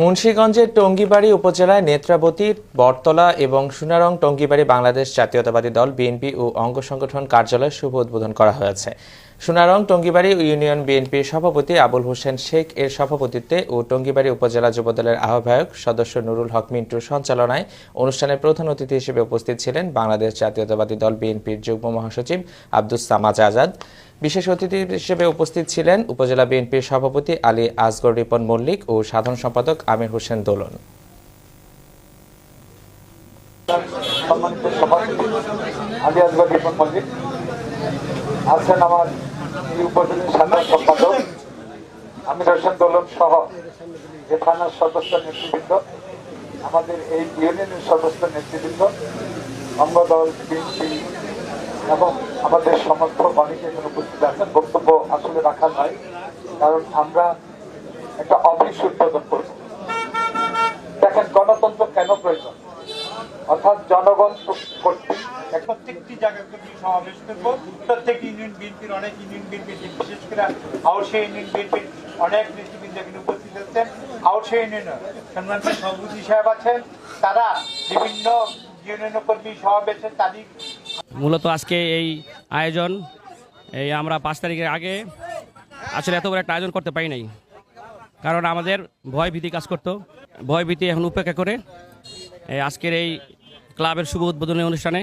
মুন্সীগঞ্জের টঙ্গিবাড়ি উপজেলায় নেত্রাবতী, বটতলা এবং সুনারং টঙ্গিবাড়ি বাংলাদেশ জাতীয়তাবাদী দল, বিএনপি ও অঙ্গ সংগঠন কার্যালয় শুভ উদ্বোধন করা হয়েছে। সুনারং টঙ্গিবাড়ি ইউনিয়ন বিএনপির সভাপতি আবুল হোসেন শেখ এর সভাপতিত্বে ও টঙ্গিবাড়ি উপজেলা যুবদলের আহ্বায়ক সদস্য নুরুল হক মিন্টুর সঞ্চালনায় অনুষ্ঠানে প্রধান অতিথি হিসেবে উপস্থিত ছিলেন বাংলাদেশ জাতীয়তাবাদী দল বিএনপির যুগ্ম মহাসচিব আব্দুস সামাজ আজাদ। বিশেষ অতিথি হিসেবে উপস্থিত ছিলেন উপজেলা বিএনপির সভাপতি আলী আসগর রিপন মল্লিক ও সাধারণ সম্পাদক আমির হোসেন দোলন। আলী আসবাব রিপন মল্লিক আছেন আমার উপজেলার সাধারণ সম্পাদক আমির হোসেন দোলন সহ যে থানার সদস্য নেতৃবৃন্দ, আমাদের এই ইউনিয়নের সদস্য নেতৃবৃন্দ, অঙ্গদল, বিএনপি এবং আমাদের সমর্থক অনেকে এখানে উপস্থিত আছেন, বক্তব্য আসলে রাখা নয় কারণ আমরা একটা অফিস উদ্বোধন করব। দেখেন, গণতন্ত্র কেন প্রয়োজন? অর্থাৎ জনগণ প্রত্যেকটি জায়গায় সমাবেশ প্রত্যেক ইউনিয়ন অনেক বিশেষ করে ইউনিয়ন অনেক সভাপতি সাহেব আছেন। তারা বিভিন্ন ইউনিয়ন কর্মী সমাবেশের তারিখ মূলত আজকে এই আয়োজন, এই আমরা পাঁচ তারিখের আগে আসলে এত বড় একটা আয়োজন করতে পারি নাই। কারণ আমাদের ভয় ভীতি কাজ করতো, ভয় ভীতি এখন উপেক্ষা করে আজকের এই ক্লাবের শুভ উদ্বোধনী অনুষ্ঠানে